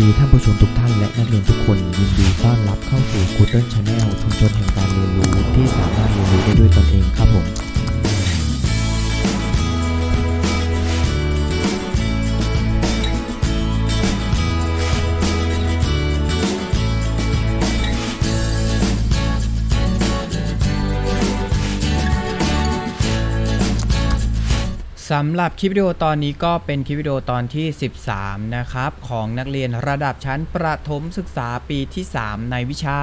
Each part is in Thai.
ดีท่านผู้ชมทุกท่านและนักเรียนทุกคนยินดีต้อนรับเข้าสู่ Google Channel ชุมชนแห่งการเรียนรู้ที่สามารถเรียนรู้ได้ด้วยตนเองครับผม สำหรับคลิปวิดีโอตอนนี้ก็เป็นคลิปวิดีโอตอนที่ 13 นะครับ ของนักเรียนระดับชั้นประถมศึกษาปีที่ 3 ในวิชา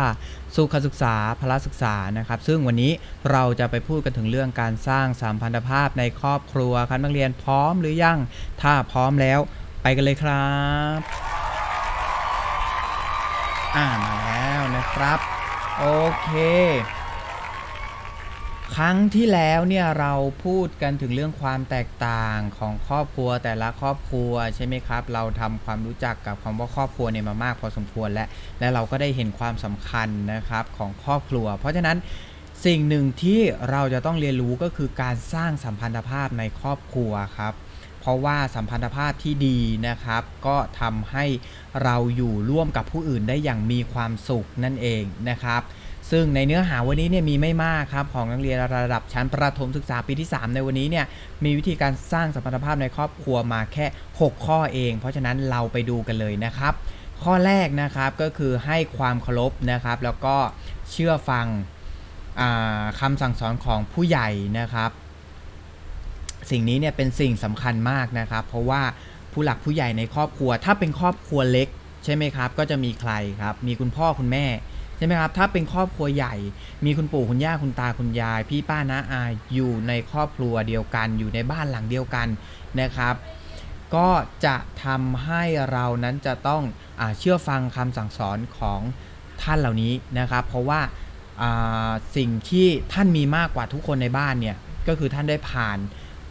สุขศึกษาพละศึกษานะครับ ซึ่งวันนี้เราจะไปพูดกันถึงเรื่องการสร้างสัมพันธภาพในครอบครัวครับนักเรียนพร้อมหรือยัง ถ้าพร้อมแล้วไปกันเลยครับอ่ามาแล้วนะครับ โอเค ครั้งที่แล้วเนี่ยเราพูดกันถึงเรื่องความแตกต่างของครอบครัวแต่ละครอบครัวใช่ไหมครับ เราทำความรู้จักกับคำว่าครอบครัวเนี่ยมามากพอสมควรและและเราก็ได้เห็นความสำคัญนะครับของครอบครัว เพราะฉะนั้นสิ่งหนึ่งที่เราจะต้องเรียนรู้ก็คือการสร้างสัมพันธภาพในครอบครัวครับ เพราะว่าสัมพันธภาพที่ดีนะครับ ก็ทำให้เราอยู่ร่วมกับผู้อื่นได้อย่างมีความสุขนั่นเองนะครับ ซึ่งในเนื้อหาวันนี้เนี่ยมีไม่มากครับของนักเรียนระดับชั้นประถมศึกษาปีที่ 3 ในวันนี้เนี่ยมีวิธีการสร้างสัมพันธภาพในครอบครัวมาแค่ 6 ข้อเอง เพราะฉะนั้นเราไปดูกันเลยนะครับ ข้อแรกนะครับก็คือให้ความเคารพนะครับ แล้วก็เชื่อฟังอ่าคำสั่งสอนของผู้ใหญ่นะครับ สิ่งนี้เนี่ยเป็นสิ่งสำคัญมากนะครับ เพราะว่าผู้หลักผู้ใหญ่ในครอบครัว ถ้าเป็นครอบครัวเล็กใช่ไหมครับ ก็จะมีใครครับ มีคุณพ่อคุณแม่ ใช่ไหมครับ ถ้าเป็นครอบครัวใหญ่ มีคุณปู่คุณย่าคุณตาคุณยาย พี่ป้าน้าอาอยู่ในครอบครัวเดียวกัน อยู่ในบ้านหลังเดียวกันนะครับ ก็จะทำให้เรานั้นจะต้องอเชื่อฟังคำสั่งสอนของท่านเหล่านี้นะครับ เพราะว่าอ่าสิ่งที่ท่านมีมากกว่าทุกคนในบ้านเนี่ยก็คือท่านได้ผ่าน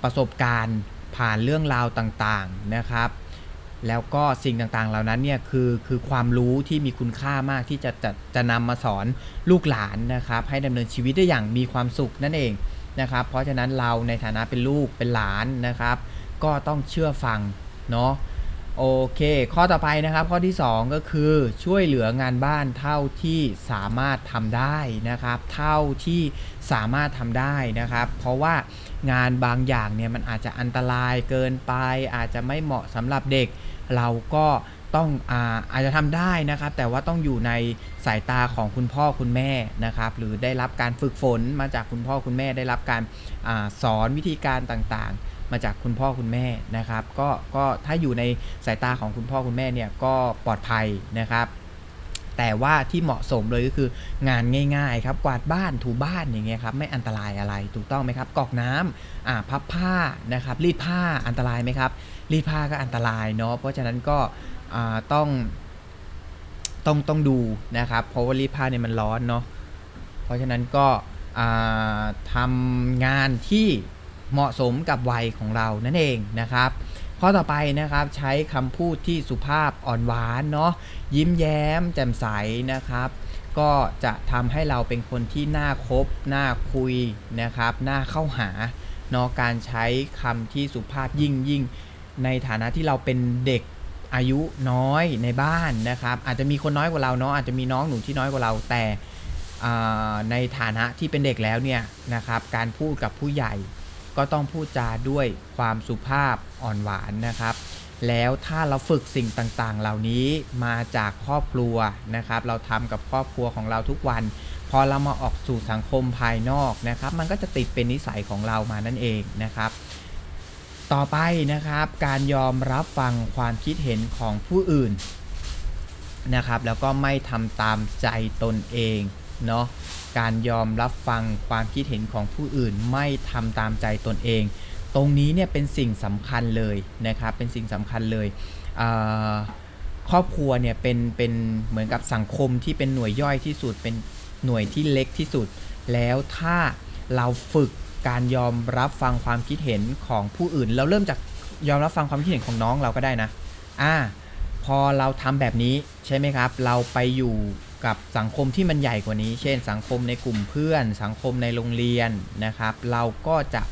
ประสบการณ์ผ่านเรื่องราวต่างๆนะครับ แล้วก็สิ่งต่างๆ เหล่านั้นเนี่ยคือคือความรู้ที่มีคุณค่ามากที่จะจะจะนำมาสอนลูกหลานนะครับ ให้ดำเนินชีวิตได้อย่างมีความสุขนั่นเองนะครับ เพราะฉะนั้นเราในฐานะเป็นลูกเป็นหลานนะครับ ก็ต้องเชื่อฟังเนาะโอเค ข้อต่อไปนะครับ ข้อที่ 2 ก็คือช่วยเหลืองานบ้านเท่าที่สามารถทำได้นะครับ เท่าที่สามารถทำได้นะครับ เพราะว่า งานบางอย่างเนี่ยมันอาจจะอันตรายเกินไป อาจจะไม่เหมาะสำหรับเด็ก เราก็ต้องอาอาจจะทำได้นะครับ แต่ว่าต้องอยู่ในสายตาของคุณพ่อคุณแม่นะครับ หรือได้รับการฝึกฝนมาจากคุณพ่อคุณแม่ได้รับการอาสอนวิธีการต่างๆ มาจากคุณพ่อคุณแม่นะครับ ก็ก็ถ้าอยู่ในสายตาของคุณพ่อคุณแม่เนี่ยก็ปลอดภัยนะครับ แต่ว่าที่เหมาะสมเลยก็คืองานง่ายๆครับกวาดบ้านถูบ้านอย่างเงี้ยครับไม่อันตรายอะไรถูกต้องไหมครับกอกน้ำอ่าพับผ้านะครับรีดผ้าอันตรายไหมครับ รีดผ้าก็อันตรายเนาะเพราะฉะนั้นก็อ่าต้องต้องต้องดูนะครับเพราะว่ารีดผ้าเนี่ยมันร้อนเนาะเพราะฉะนั้นก็อ่าทำงานที่เหมาะสมกับวัยของเรานั่นเองนะครับ ข้อต่อไปนะครับใช้คำพูดที่สุภาพอ่อนหวานเนาะยิ้มแย้ม แจ่มใสนะครับก็จะทำให้เราเป็นคนที่น่าคบน่าคุยนะครับน่าเข้าหาเนาะการใช้คำที่สุภาพยิ่งยิ่งในฐานะที่เราเป็นเด็กอายุน้อยในบ้านนะครับอาจจะมีคนน้อยกว่าเราเนาะอาจจะมีน้องหนูที่น้อยกว่าเราแต่ในฐานะที่เป็นเด็กแล้วเนี่ยนะครับการพูดกับผู้ใหญ่ ก็ต้องพูดจาด้วยความสุภาพอ่อนหวานนะครับ แล้วถ้าเราฝึกสิ่งต่างๆ เหล่านี้มาจากครอบครัวนะครับ เราทำกับครอบครัวของเราทุกวัน พอเรามาออกสู่สังคมภายนอกนะครับ มันก็จะติดเป็นนิสัยของเรามานั่นเองนะครับ ต่อไปนะครับการยอมรับฟังความคิดเห็นของผู้อื่นนะครับ แล้วก็ไม่ทำตามใจตนเอง เนาะการยอมรับฟังความคิดเห็นของผู้อื่นไม่ทำตามใจตนเอง ตรงนี้เนี่ยเป็นสิ่งสำคัญเลยนะครับเป็นสิ่งสำคัญเลยครอบครัวเนี่ยเป็นเป็นเหมือนกับสังคมที่เป็นหน่วยย่อยที่สุดเป็นหน่วยที่เล็กที่สุด แล้วถ้าเราฝึกการยอมรับฟังความคิดเห็นของผู้อื่น เราเริ่มจากยอมรับฟังความคิดเห็นของน้องเราก็ได้นะอ่าพอเราทำแบบนี้ใช่ไหมครับ เราไปอยู่ กับสังคมที่มันใหญ่กว่านี้ เช่น สังคมในกลุ่มเพื่อน สังคมในโรงเรียนนะครับ เราก็จะ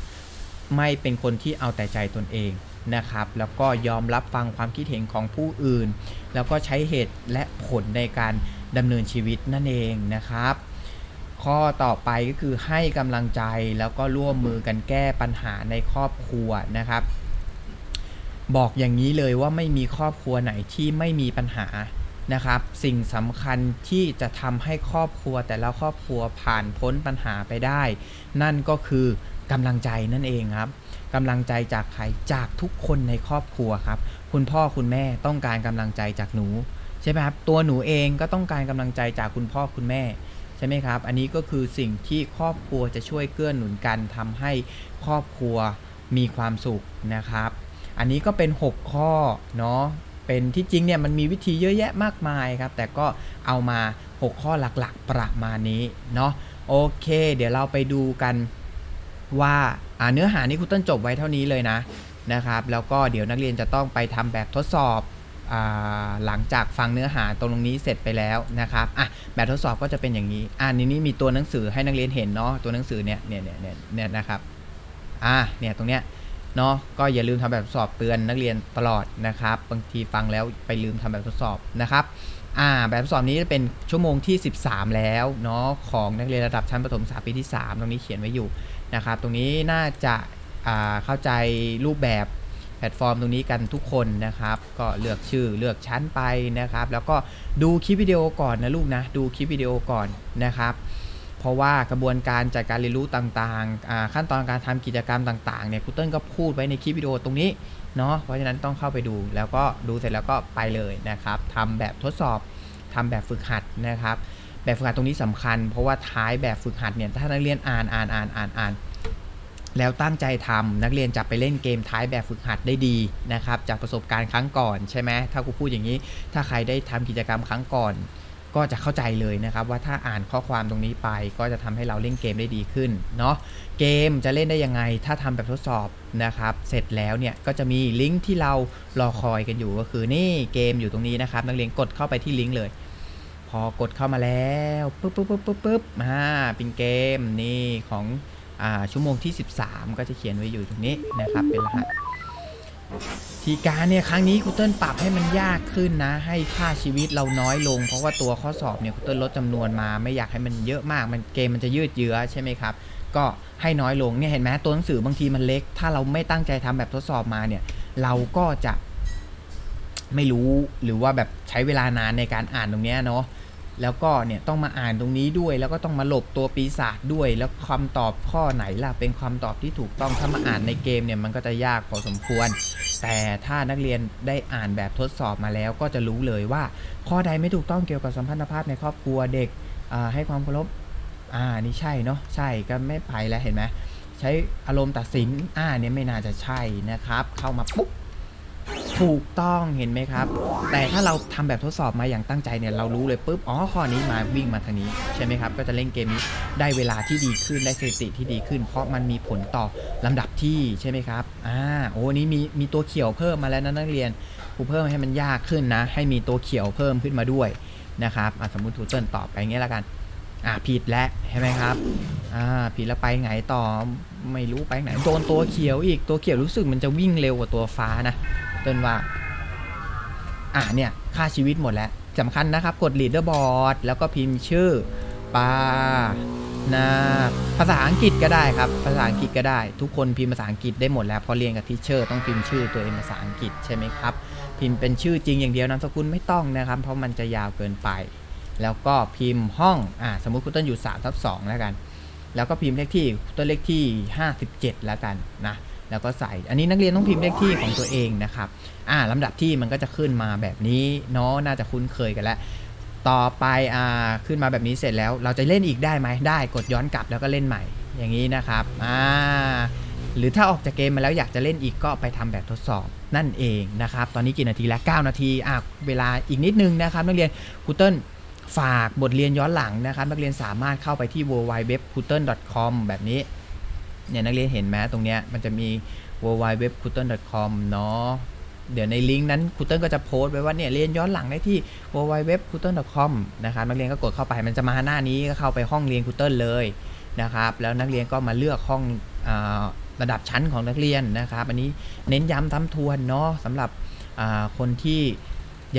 ไม่เป็นคนที่เอาแต่ใจตนเองนะครับ แล้วก็ยอมรับฟังความคิดเห็นของผู้อื่น แล้วก็ใช้เหตุและผลในการดำเนินชีวิตนั่นเองนะครับ ข้อต่อไปก็คือให้กำลังใจแล้วก็ร่วมมือกันแก้ปัญหาในครอบครัวนะครับ บอกอย่างนี้เลยว่าไม่มีครอบครัวไหนที่ไม่มีปัญหา นะครับ สิ่งสำคัญที่จะทำให้ครอบครัวแต่ละครอบครัวผ่านพ้นปัญหาไปได้ นั่นก็คือกำลังใจนั่นเองครับกำลังใจจากใครจากทุกคนในครอบครัวครับ คุณพ่อคุณแม่ต้องการกำลังใจจากหนูใช่ไหมครับตัวหนูเองก็ต้องการกำลังใจจากคุณพ่อคุณแม่ใช่ไหมครับ อันนี้ก็คือสิ่งที่ครอบครัวจะช่วยเกื้อหนุนกันทำให้ครอบครัวมีความสุขนะครับ อันนี้ก็เป็น 6 ข้อเนาะ เป็นที่จริงเนี่ยมันมีวิธีเยอะแยะมากมายครับ แต่ก็เอามา 6 ข้อหลักๆ ประมาณนี้เนาะโอเค เดี๋ยวเราไปดูกันว่าเนื้อหานี้คุณต้นจบไว้เท่านี้เลยนะนะครับ แล้วก็เดี๋ยวนักเรียนจะต้องไปทำแบบทดสอบอหลังจากฟังเนื้อหาตรงนี้เสร็จไปแล้วนะครับอะแบบทดสอบก็จะเป็นอย่างนี้อ่านี้นี่มีตัวหนังสือให้นักเรียนเห็นเนาะตัวหนังสือเนี่ยเนี่ยเนี่ยเนี่ยเนี่ยนะครับอ่าเนี่ยตรงเนี้ย เนาะก็อย่าลืมทำแบบทดสอบเตือนนักเรียนตลอดนะครับ บางทีฟังแล้วไปลืมทำแบบทดสอบนะครับอ่าแบบทดสอบนี้จะเป็นชั่วโมงที่ 13 แล้วเนาะของนักเรียนระดับชั้นประถมศึกษาปีที่ 3 ตรงนี้เขียนไว้อยู่นะครับ ตรงนี้น่าจะอ่าเข้าใจรูปแบบแพลตฟอร์มตรงนี้กันทุกคนนะครับ ก็เลือกชื่อเลือกชั้นไปนะครับ แล้วก็ดูคลิปวิดีโอก่อนนะลูกนะ ดูคลิปวิดีโอก่อนนะครับ ราะว่ากระบวนการจัดการเรียนรู้ต่างๆ ขั้นตอนการทำกิจกรรมต่างๆเนี่ยครูเติ้ลก็พูดไว้ในคลิปวิดีโอตรงนี้เนาะเพราะฉะนั้นต้องเข้าไปดูแล้วก็ดูเสร็จแล้วก็ไปเลยนะครับทำแบบทดสอบทำแบบฝึกหัดนะครับ แบบฝึกหัดตรงนี้สำคัญ เพราะว่าท้ายแบบฝึกหัดเนี่ยถ้านักเรียนอ่านอ่านอ่านอ่านอ่านแล้วตั้งใจทำนักเรียนจะไปเล่นเกมท้ายแบบฝึกหัดได้ดีนะครับจากประสบการณ์ครั้งก่อนใช่ไหมถ้าครูพูดอย่างนี้ ถ้าใครได้ทำกิจกรรมครั้งก่อน ก็จะเข้าใจเลยนะครับว่าถ้าอ่านข้อความตรงนี้ไป ก็จะทำให้เราเล่นเกมได้ดีขึ้นเนาะเกมจะเล่นได้ยังไง ถ้าทำแบบทดสอบนะครับ เสร็จแล้วเนี่ยก็จะมีลิงก์ที่เรารอคอยกันอยู่ก็คือนี่เกมอยู่ตรงนี้นะครับ นักเรียนกดเข้าไปที่ลิงก์เลย พอกดเข้ามาแล้วปุ๊บปุ๊บปุ๊บปุ๊บปุ๊บอ่าเป็นเกมนี่ของอ่าชั่วโมงที่ 13 ก็จะเขียนไว้อยู่ตรงนี้นะครับเป็นรหัส ทีการเนี่ยครั้งนี้ครูเติ้ลปรับให้มันยากขึ้นนะ ให้ค่าชีวิตเราน้อยลง เพราะว่าตัวข้อสอบเนี่ยครูเติ้ลลดจำนวนมา ไม่อยากให้มันเยอะมากมันเกมมันจะยืดเยื้อใช่ไหมครับ ก็ให้น้อยลงเนี่ยเห็นไหมตัวหนังสือบางทีมันเล็ก ถ้าเราไม่ตั้งใจทำแบบทดสอบมาเนี่ย เราก็จะไม่รู้หรือว่าแบบใช้เวลานานในการอ่านตรงนี้เนาะ แล้วก็เนี่ยต้องมาอ่านตรงนี้ด้วย แล้วก็ต้องมาหลบตัวปีศาจด้วย แล้วคำตอบข้อไหนล่ะเป็นคำตอบที่ถูกต้องถ้ามาอ่านในเกมเนี่ยมันก็จะยากพอสมควร แต่ถ้านักเรียนได้อ่านแบบทดสอบมาแล้ว ก็จะรู้เลยว่า ข้อใดไม่ถูกต้องเกี่ยวกับสัมพันธภาพในครอบครัวเด็กให้ความเคารพอ่านี่ใช่เนาะใช่ก็ไม่ไปแล้วเห็นไหมใช้อารมณ์ตัดสินอ่าเนี่ยไม่น่าจะใช่นะครับ เข้ามาปุ๊บ ถูกต้องเห็นไหมครับ แต่ถ้าเราทำแบบทดสอบมาอย่างตั้งใจเนี่ยเรารู้เลยปุ๊บอ๋อข้อนี้มาวิ่งมาทางนี้ใช่ไหมครับ ก็จะเล่นเกมนี้ได้เวลาที่ดีขึ้นได้สถิติที่ดีขึ้น เพราะมันมีผลต่อลำดับที่ใช่ไหมครับอ่าโอ้นี้มีมีตัวเขียวเพิ่มมาแล้วนะนักเรียนครูเพิ่มให้มันยากขึ้นนะ ให้มีตัวเขียวเพิ่มขึ้นมาด้วยนะครับสมมติทูเติลตอบไปอย่างเงี้ยละกันอ่าผิดแล้วใช่ไหมครับอ่าผิดแล้วไปไงต่อไม่รู้ไปไหนโดนตัวเขียวอีกตัวเขียวรู้สึกมันจะวิ่งเร็วกว่าตัวฟ้านะ ต้นว่าอ่าเนี่ยค่าชีวิตหมดแล้วสำคัญนะครับ กด leaderboard แล้วก็พิมพ์ชื่อปานาภาษาอังกฤษก็ได้ครับ ภาษาอังกฤษก็ได้ ทุกคนพิมพ์ภาษาอังกฤษได้หมดแล้วพอเรียนกับทีเชอร์ต้องพิมพ์ชื่อตัวเองภาษาอังกฤษใช่ไหมครับ พิมพ์เป็นชื่อจริงอย่างเดียวนามสกุลไม่ต้องนะครับ เพราะมันจะยาวเกินไป แล้วก็พิมพ์ห้องอ่าสมมุติคุณต้นอยู่3ทับ2แล้วกัน แล้วก็พิมพ์เลขที่ต้นเลขที่ 57 แล้วกันนะ แล้วก็ใส่ อันนี้นักเรียนต้องพิมพ์เลขที่ของตัวเองนะครับ อ่าลำดับที่มันก็จะขึ้นมาแบบนี้เนาะน่าจะคุ้นเคยกันแล้ว ต่อไปอ่าขึ้นมาแบบนี้เสร็จแล้ว เราจะเล่นอีกได้ไหมได้กดย้อนกลับแล้วก็เล่นใหม่อย่างนี้นะครับอ่าหรือถ้าออกจากเกมมาแล้วอยากจะเล่นอีกก็ไปทำแบบทดสอบนั่นเองนะครับ ตอนนี้กี่นาทีแล้ว 9 นาทีอะเวลาอีกนิดนึงนะครับ นักเรียนครูเติ้ลฝากบทเรียนย้อนหลังนะครับ นักเรียนสามารถเข้าไปที่ w w w c u t e r c o m แบบนี้ เนี่ยนักเรียนเห็นไหมตรงเนี้ยมันจะมี w w w c u t e r c o m เนาะเดี๋ยวในลิงก์นั้นครูเติ้ลก็จะโพสต์ไว้ว่าเนี่ยเรียนย้อนหลังได้ที่ w w w c u t e r c o m นะครับนักเรียนก็กดเข้าไปมันจะมาหน้านี้ก็เข้าไปห้องเรียนครูเติ้ลเลยนะครับแล้วนักเรียนก็มาเลือกห้องอาระดับชั้นของนักเรียนนะครับอันนี้เน้นย้ำทำทวนเนาะสำหรับอ่าคนที่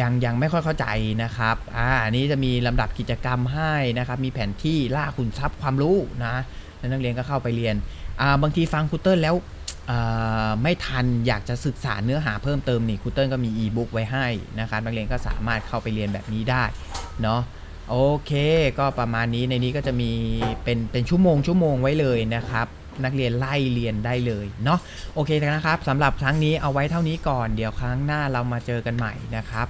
ยังยังไม่ค่อยเข้าใจนะครับอ่าอันนี้จะมีลำดับกิจกรรมให้นะครับมีแผนที่ล่าขุนทรัพย์ความรู้นะ แล้วนักเรียนก็เข้าไปเรียนบางทีฟังครูเติ้ลแล้วไม่ทันอยากจะศึกษาเนื้อหาเพิ่มเติมนี่ครูเติ้ลก็มีอีบุ๊กไว้ให้นะครับนักเรียนก็สามารถเข้าไปเรียนแบบนี้ได้เนาะโอเค ก็ประมาณนี้ในนี้ก็จะมีเป็นเป็นชั่วโมงชั่วโมงไว้เลยนะครับนักเรียนไล่เรียนได้เลยเนาะโอเคนะครับสำหรับครั้งนี้เอาไว้เท่านี้ก่อน เดี๋ยวครั้งหน้าเรามาเจอกันใหม่นะครับ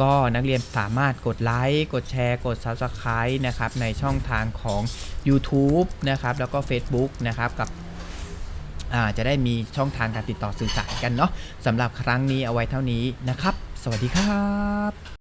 ก็นักเรียนสามารถกดไลค์กดแชร์ กด Subscribe นะครับในช่องทางของ YouTube นะครับแล้วก็ Facebook นะครับกับจะได้มีช่องทางการติดต่อสื่อสารกันเนาะสำหรับครั้งนี้เอาไว้เท่านี้นะครับ สวัสดีครับ